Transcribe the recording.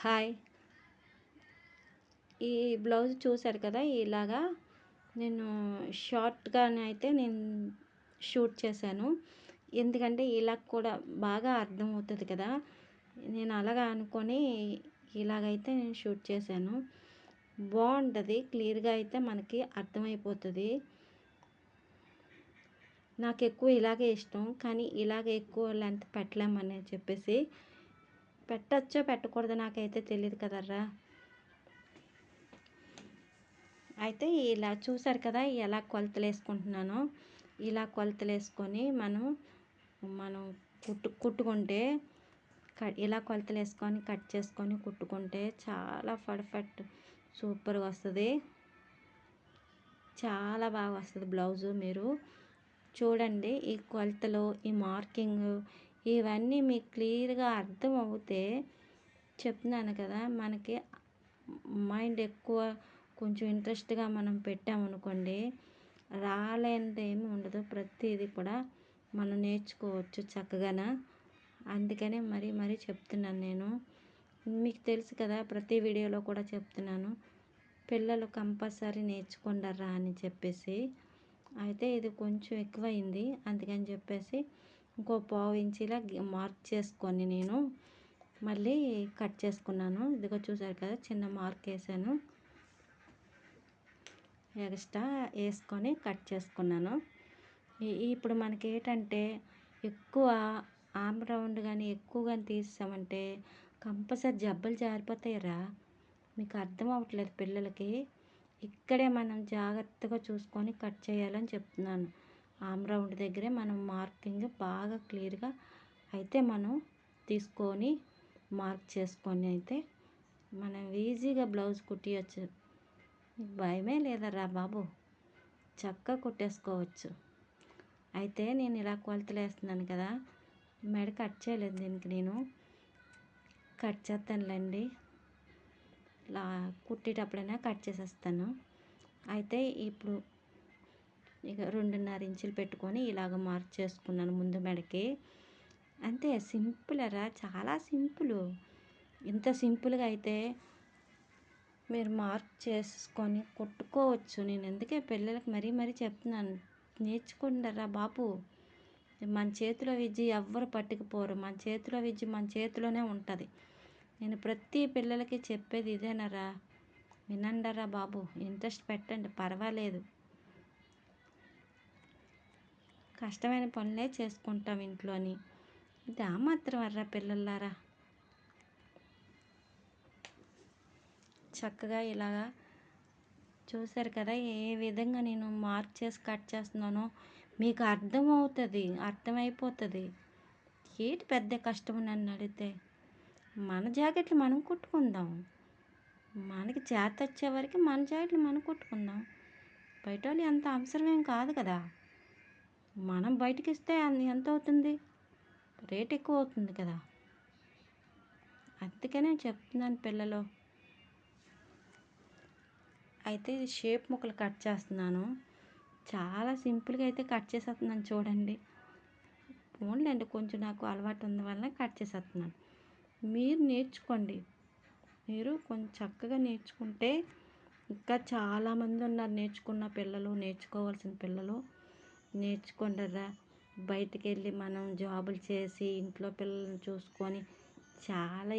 Hi. ఈ blouse చూశారు కదా ఇలాగా నేను షార్ట్గానే అయితే నేను షూట్ చేశాను. ఎందుకంటే ఇలా కూడా బాగా అర్థమవుతుంది కదా నేను అలాగా అనుకొని ఇలాగైతే నేను షూట్ చేశాను. బాగుంటుంది క్లియర్గా అయితే మనకి అర్థమైపోతుంది. నాకు ఎక్కువ ఇలాగే ఇష్టం కానీ ఇలాగ ఎక్కువ లెంత్ పెట్టలేమని చెప్పేసి పెట్టచ్చో పెట్టకూడదో నాకైతే తెలియదు కదర్రా. అయితే ఇలా చూసారు కదా ఎలా కొలతలు వేసుకుంటున్నానో ఇలా కొలతలు వేసుకొని మనం మనం కుట్టు కుట్టుకుంటే ఇలా కొలతలు వేసుకొని కట్ చేసుకొని కుట్టుకుంటే చాలా పర్ఫెక్ట్ సూపర్గా వస్తుంది. చాలా బాగా వస్తుంది బ్లౌజు మీరు. చూడండి ఈ కొలతలు ఈ మార్కింగ్ ఇవన్నీ మీకు క్లియర్గా అర్థం అవుతే చెప్తున్నాను కదా మనకి మైండ్ ఎక్కువ కొంచెం ఇంట్రెస్ట్గా మనం పెట్టామనుకోండి రాలేనిది ఏమి ఉండదు. ప్రతిదీ కూడా మనం నేర్చుకోవచ్చు చక్కగా అందుకనే మరీ మరీ చెప్తున్నాను నేను. మీకు తెలుసు కదా ప్రతి వీడియోలో కూడా చెప్తున్నాను. పిల్లలు కంపల్సరీ నేర్చుకుంటారా అని చెప్పేసి. అయితే ఇది కొంచెం ఎక్కువైంది అందుకని చెప్పేసి ఇంకో పావు ఇంచీలా మార్క్ చేసుకొని నేను మళ్ళీ కట్ చేసుకున్నాను. ఇదిగో చూసారు కదా చిన్న మార్క్ వేసాను. ఎక్స్ట్రా వేసుకొని కట్ చేసుకున్నాను. ఇప్పుడు మనకి ఏంటంటే ఎక్కువ ఆమ్ రౌండ్ కానీ ఎక్కువ కానీ తీసామంటే కంపల్సరీ జబ్బలు జారిపోతాయిరా. మీకు అర్థం అవ్వట్లేదు పిల్లలకి. ఇక్కడే మనం జాగ్రత్తగా చూసుకొని కట్ చేయాలని చెప్తున్నాను. ఆమ్ రౌండ్ దగ్గరే మనం మార్కింగ్ బాగా క్లియర్గా అయితే మనం తీసుకొని మార్క్ చేసుకొని అయితే మనం ఈజీగా బ్లౌజ్ కుట్టియచ్చు. భయమే లేదరా బాబు? చక్కగా కుట్టేసుకోవచ్చు. అయితే నేను ఇలా కొలతలు వేస్తున్నాను కదా మెడ కట్ చేయలేదు దీనికి నేను. కట్ చేస్తానులేండి. లా కుట్టేటప్పుడైనా కట్ చేసేస్తాను. అయితే ఇప్పుడు ఇక రెండున్నర ఇంచులు పెట్టుకొని ఇలాగ మార్క్ చేసుకున్నాను ముందు మెడకి. అంతే సింపుల్ అరా చాలా సింపుల్. ఇంత సింపుల్గా అయితే మీరు మార్క్ చేసుకొని కుట్టుకోవచ్చు. నేను ఎందుకే పిల్లలకి మరీ మరీ చెప్తున్నాను. నేర్చుకుంటారా బాబు. మన చేతిలో విద్య ఎవ్వరు పట్టుకుపోరు. మన చేతిలో విద్య మన చేతిలోనే ఉంటుంది. నేను ప్రతి పిల్లలకి చెప్పేది ఇదేనరా. వినండరా బాబు. ఇంట్రెస్ట్ పెట్టండి. పర్వాలేదు. కష్టమైన పనులే చేసుకుంటాం ఇంట్లోని ఇది మాత్రం అర్రా పిల్లలారా చక్కగా ఇలాగా చూశారు కదా ఏ విధంగా నేను మార్క్ చేసి కట్ చేస్తున్నానో మీకు అర్థమవుతుంది అర్థమైపోతుంది. ఏంటి పెద్ద కష్టం నన్ను అడిగితే? మన జాకెట్లు మనం కుట్టుకుందాం. మనకి చేత వచ్చే వరకు మన జాకెట్లు మనం కుట్టుకుందాం. బయట వాళ్ళు అంత అవసరమేం కాదు కదా. మనం బయటికి ఇస్తే ఎంత అవుతుంది రేట్ ఎక్కువ అవుతుంది కదా అందుకనే చెప్తున్నాను పిల్లలు. అయితే షేప్ ముక్కలు కట్ చేస్తున్నాను. చాలా సింపుల్గా అయితే కట్ చేసేస్తున్నాను చూడండి. పోన్లేండి కొంచెం నాకు అలవాటు ఉంది వల్ల కట్ చేసేస్తున్నాను. మీరు నేర్చుకోండి. మీరు కొంచెం చక్కగా నేర్చుకుంటే ఇంకా చాలామంది ఉన్నారు. నేర్చుకున్న పిల్లలు నేర్చుకోవాల్సిన పిల్లలు. నేర్చుకుంటారా? బయటికి వెళ్ళి మనం జాబులు చేసి ఇంట్లో పిల్లల్ని చూసుకొని చాలా